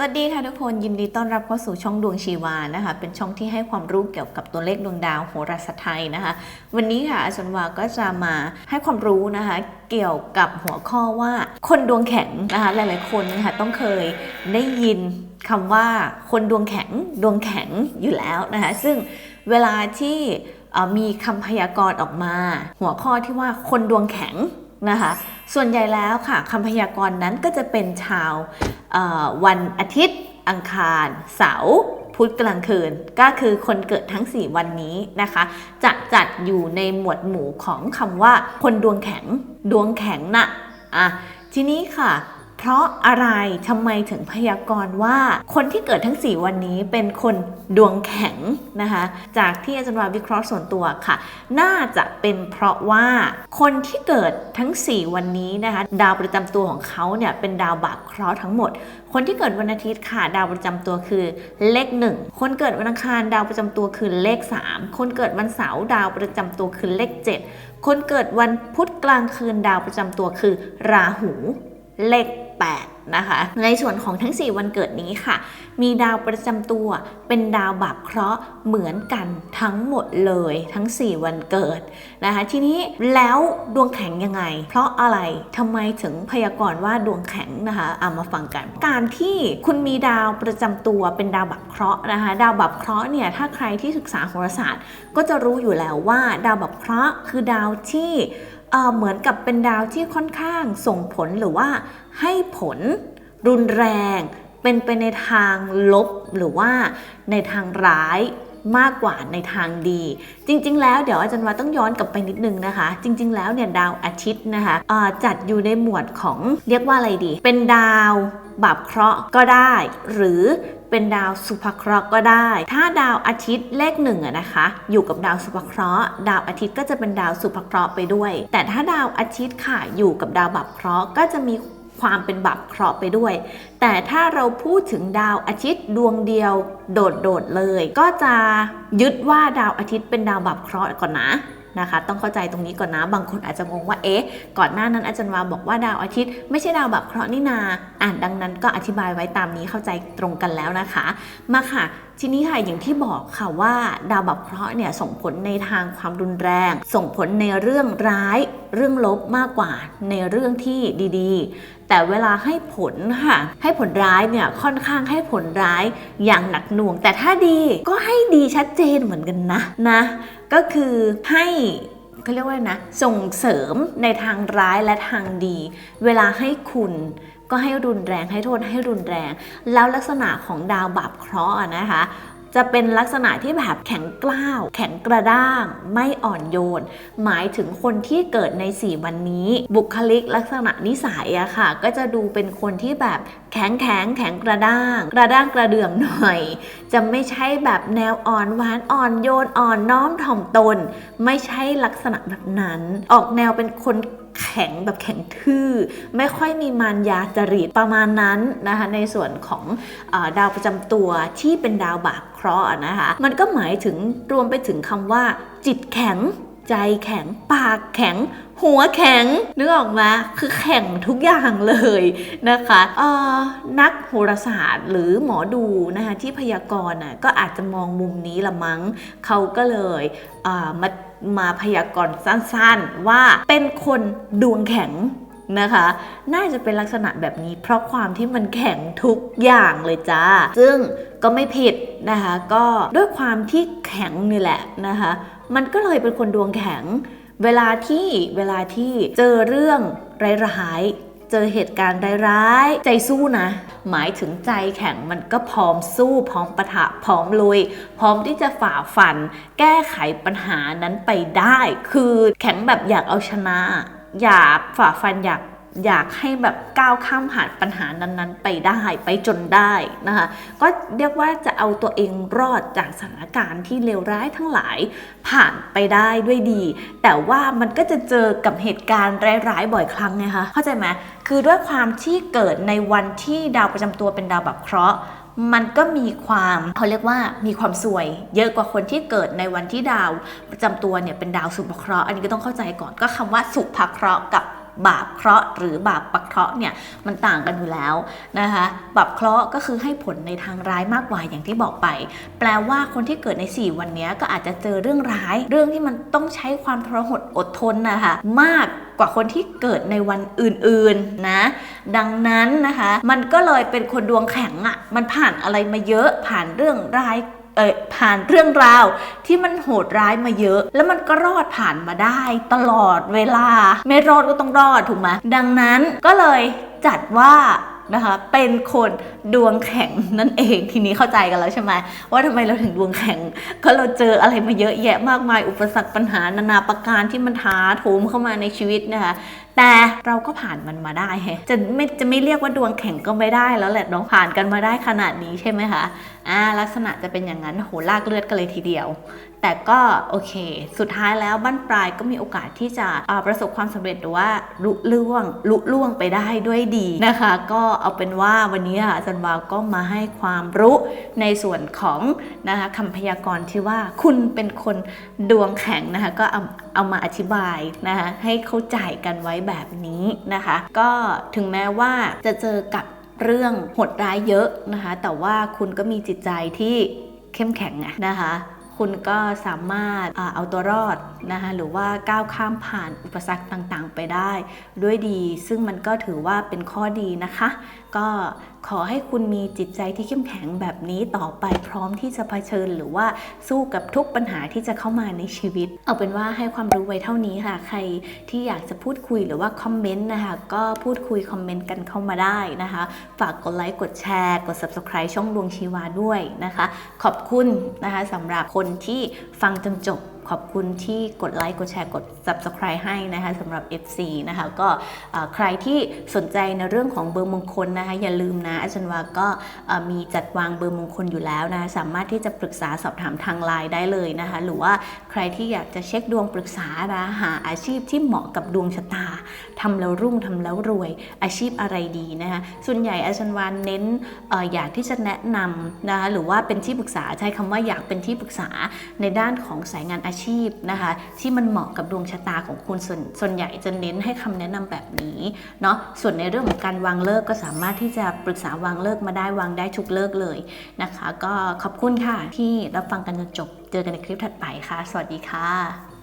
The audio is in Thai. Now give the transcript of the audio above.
สวัสดีค่ะทุกคนยินดีต้อนรับเข้าสู่ช่องดวงชีวานะคะ เป็นช่องที่ให้ความรู้เกี่ยวกับตัวเลขดวงดาวโหราศาสตร์ไทยนะคะ วันนี้ค่ะอาจารย์วาก็จะมาให้ความรู้นะคะ เกี่ยวกับหัวข้อว่า คนดวงแข็งนะคะหลายๆคนนะคะต้องเคยได้ยินคำว่าคนดวงแข็งดวงแข็งอยู่แล้วนะคะซึ่งเวลาที่มีคำพยากรณ์ออกมา หัวข้อที่ว่าคนดวงแข็งนะคะ ส่วนใหญ่แล้วค่ะคำพยากรณ์นั้นก็จะเป็นชาว วันอาทิตย์ อังคาร เสาร์พุธกลางคืนก็คือคนเกิดทั้ง 4 วันนี้นะคะ จะจัดอยู่ในหมวดหมู่ของคำว่า คนดวงแข็งดวงแข็งน่ะอะทีนี้ค่ะ ราะอะไรทำไมถึงพยากรณ์ว่า คนที่เกิดทั้ง 4 วันนี้เป็นคนดวงแข็งนะคะ จากที่อาจารย์วาวิเคราะห์ส่วนตัวค่ะ น่าจะเป็นเพราะว่าคนที่เกิดทั้ง 4 วันนี้นะคะดาวประจำตัวของเขาเนี่ยเป็นดาวบาปเคราะห์ทั้งหมด คนที่เกิดวันอาทิตย์ค่ะ ดาวประจำตัวคือเลข 1 คนเกิดวันอังคารดาวประจำตัวคือเลข 3 คนเกิดวันเสาร์ดาวประจำตัวคือเลข 7 คนเกิดวันพุธกลางคืนดาวประจำตัวคือ ราหูเลข 8 นะคะ ในส่วนของทั้ง 4 วันเกิดนี้ค่ะ มีดาวประจำตัวเป็นดาวบาปเคราะห์เหมือนกันทั้งหมดเลยทั้ง 4 วันเกิดนะคะ ทีนี้แล้วดวงแข็งยังไง เพราะอะไรทำไมถึงพยากรณ์ว่าดวงแข็งนะคะเอามาฟังกัน การที่คุณมีดาวประจำตัวเป็นดาวบาปเคราะห์นะคะ ดาวบาปเคราะห์เนี่ยถ้าใครที่ศึกษาโหราศาสตร์ ก็จะรู้อยู่แล้วว่าดาวบาปเคราะห์คือดาวที่ เเหมือนกับเป็นดาวที่ค่อนข้างส่งผลหรือว่าให้ผลรุนแรง เป็นไปในทางลบหรือว่าในทางร้ายมากกว่าในทางดี จริง ๆ แล้วเดี๋ยวอาจารย์วาต้องย้อนกลับไปนิดนึงนะคะ จริง ๆ แล้วเนี่ยดาวอาทิตย์นะคะจัดอยู่ในหมวดของเรียกว่าอะไรดี เป็นดาวบาปเคราะห์ก็ได้ หรือ เป็นดาวสุภเคราะห์ก็ได้ ถ้าดาวอาทิตย์เลขหนึ่งอะนะคะ อยู่กับดาวสุภเคราะห์ ดาวอาทิตย์ก็จะเป็นดาวสุภเคราะห์ไปด้วย แต่ถ้าดาวอาทิตย์ค่ะอยู่กับดาวบาปเคราะห์ก็จะมีความเป็นบาปเคราะห์ไปด้วย แต่ถ้าเราพูดถึงดาวอาทิตย์ดวงเดียวโดดๆเลย ก็จะยึดว่าดาวอาทิตย์เป็นดาวบาปเคราะห์ก่อนนะ นะคะ ต้องเข้าใจตรงนี้ก่อนนะ บางคนอาจจะงงว่าเอ๊ะก่อนหน้านั้นอาจารย์วาบอกว่าดาวอาทิตย์ ไม่ใช่ดาวแบาปเคราะห์นี่นาอ่านดังนั้นก็อธิบายไว้ตามนี้เข้าใจตรงกันแล้วนะคะ มาค่ะ ทีนี้ค่ะอย่างที่บอกค่ะว่า ดาวแบาปเคราะห์เนี่ยส่งผลในทางความรุนแรง ส่งผลในเรื่องร้ายเรื่องลบมากกว่าในเรื่องที่ดีๆ แต่เวลาให้ผลค่ะ ให้ผลร้ายเนี่ยค่อนข้างให้ผลร้ายอย่างหนักหน่วง แต่ถ้าดีก็ให้ดีชัดเจนเหมือนกันนะนะ ก็คือให้เขาเรียกว่านะ ส่งเสริมในทางร้ายและทางดี เวลาให้คุณก็ให้รุนแรงให้โทษให้รุนแรง แล้วลักษณะของดาวบาปเคราะห์นะคะ จะเป็นลักษณะที่แบบแข็งกล้าว แข็งกระด้าง ไม่อ่อนโยน หมายถึงคนที่เกิดใน 4 วันนี้ บุคลิกลักษณะนิสัยอะค่ะ ก็จะดูเป็นคนที่แบบแข็งแข็งแข็งกระด้าง กระด้างกระเดื่องหน่อย จะไม่ใช่แบบแนวอ่อนหวานอ่อนโยนอ่อนน้อมถ่อมตน ไม่ใช่ลักษณะแบบนั้น ออกแนวเป็นคนแข็งแบบแข็งทื่อ ไม่ค่อยมีมารยาจริตประมาณนั้นนะคะในส่วนของอดาวประจำตัวที่เป็นดาวบาปเคราะห์นะคะ มันก็หมายถึงรวมไปถึงคำว่า จิตแข็ง ใจแข็งปากแข็ง หัวแข็ง นึกออกไหมคือแข็งทุกอย่างเลยนะคะเอ่อนักโหราศาสตร์หรือหมอดูนะคะที่พยากรณ์น่ะก็อาจจะมองมุมนี้ละมั้งเขาก็เลยเอ่อมามาพยากรณ์สั้นๆ ว่าเป็นคนดวงแข็ง นะคะ น่าจะเป็นลักษณะแบบนี้ เพราะความที่มันแข็งทุกอย่างเลยจ้า ซึ่งก็ไม่ผิดนะคะ ก็ด้วยความที่แข็งนี่แหละนะคะ มันก็เลยเป็นคนดวงแข็ง เวลาที่เวลาที่เจอเรื่องร้ายๆ เจอเหตุการณ์ร้ายๆ ใจสู้นะ หมายถึงใจแข็งมันก็พร้อมสู้พร้อมปะทะพร้อมลุย พร้อมที่จะฝ่าฟัน แก้ไขปัญหานั้นไปได้ คือแข็งแบบอยากเอาชนะ อยากฝ่าฟันอยากอยากให้แบบก้าวข้ามผ่านปัญหานั้นๆ ไปได้ไปจนได้นะคะก็เรียกว่าจะเอาตัวเองรอดจากสถานการณ์ที่เลวร้ายทั้งหลายผ่านไปได้ด้วยดี แต่ว่ามันก็จะเจอกับเหตุการณ์ร้ายๆบ่อยครั้งไงคะเข้าใจไหมคือด้วยความที่เกิดในวันที่ดาวประจำตัวเป็นดาวแบบเคราะห์ มันก็มีความเขาเรียกว่ามีความสวย เยอะกว่าคนที่เกิดในวันที่ดาวประจำตัวเนี่ยเป็นดาวสุภเคราะห์อันนี้ก็ต้องเข้าใจก่อนก็คำว่าสุภเคราะห์กับ บาปเคราะห์หรือบาปปักเคราะห์เนี่ยมันต่างกันอยู่แล้วนะคะบาปเคราะห์ก็คือให้ผลในทางร้ายมากกว่าอย่างที่บอกไป แปลว่าคนที่เกิดใน 4 วันนี้ก็อาจจะเจอเรื่องร้าย เรื่องที่มันต้องใช้ความทรหดอดทนนะคะมากกว่าคนที่เกิดในวันอื่นๆนะ ดังนั้นนะคะ มันก็เลยเป็นคนดวงแข็งอะ่ะมันผ่านอะไรมาเยอะผ่านเรื่องร้าย เอ่ยผ่านเรื่องราวที่มันโหดร้ายมาเยอะ แล้วมันก็รอดผ่านมาได้ตลอดเวลา ไม่รอดก็ต้องรอดถูกไหมดังนั้นก็เลยจัดว่านะคะเป็นคนดวงแข็งนั่นเองทีนี้เข้าใจกันแล้วใช่ไหมว่าทำไมเราถึงดวงแข็ง ก็เราเจออะไรมาเยอะแยะมากมายอุปสรรคปัญหานานาประการที่มันท้าโถมเข้ามาในชีวิตนะคะ แต่เราก็ผ่านมันมาได้ฮะจะไม่จะไม่เรียกว่าดวงแข็งก็ไม่ได้แล้วแหละน้องผ่านกันมาได้ขนาดนี้ใช่ไหมคะอ่าลักษณะจะเป็นอย่างนั้นโหลากเลือดกันเลยทีเดียว แต่ก็โอเค สุดท้ายแล้วบั้นปลายก็มีโอกาสที่จะประสบความสำเร็จหรือว่าลุล่วงลุล่วงไปได้ด้วยดีนะคะ ก็เอาเป็นว่าวันนี้ค่ะอาจันวาก็มาให้ความรู้ในส่วนของนะคะคำพยากรณ์ที่ว่าคุณเป็นคนดวงแข็งนะคะก็เอามาอธิบายนะคะให้เข้าใจกันไว้แบบนี้นะคะ ก็ถึงแม้ว่าจะเจอกับเรื่องโหดร้ายเยอะนะคะ แต่ว่าคุณก็มีจิตใจที่เข้มแข็งไงนะคะ คุณก็สามารถเอาตัวรอดนะคะหรือว่าก้าวข้ามผ่านอุปสรรคต่างๆ ไปได้ ด้วยดี ซึ่งมันก็ถือว่าเป็นข้อดีนะคะ ก็ขอให้คุณมีจิตใจที่เข้มแข็งแบบนี้ต่อไปพร้อมที่จะเผชิญ หรือว่าสู้กับทุกปัญหาที่จะเข้ามาในชีวิต เอาเป็นว่าให้ความรู้ไว้เท่านี้ค่ะ ใครที่อยากจะพูดคุยหรือว่าคอมเมนต์นะคะก็พูดคุยคอมเมนต์กันเข้ามาได้นะคะ ฝากกดไลค์กดแชร์ กด subscribe ช่องดวงชีวาด้วยนะคะ ขอบคุณนะคะสำหรับคนที่ฟังจนจบ ขอบคุณที่กดไลค์กดแชร์กด subscribe ให้นะคะสำหรับ FC นะคะก็ใครที่สนใจในเรื่องของเบอร์มงคลนะคะอย่าลืมนะอาจารย์วาก็มีจัดวางเบอร์มงคลอยู่แล้วนะสามารถที่จะปรึกษาสอบถามทางไลน์ได้เลยนะคะหรือว่าใครที่อยากจะเช็คดวงปรึกษานะหาอาชีพที่เหมาะกับดวงชะตาทำแล้วรุ่งทำแล้วรวยอาชีพอะไรดีนะคะส่วนใหญ่อาจารย์วานเน้นอออยากที่จะแนะนำนะคะหรือว่าเป็นที่ปรึกษาใช้คำว่าอยากเป็นที่ปรึกษาในด้านของสายงานอาชีพนะคะที่มันเหมาะกับดวงชะตาของคุณส่วนส่วนใหญ่จะเน้นให้คำแนะนำแบบนี้เนาะส่วนในเรื่องของการวางเลิกก็สามารถที่จะปรึกษาวางเลิกมาได้วางได้ทุกเลิกเลยนะคะ ก็ขอบคุณค่ะที่รับฟังกันจนจบ เจอกันในคลิปถัดไปค่ะ สวัสดีค่ะ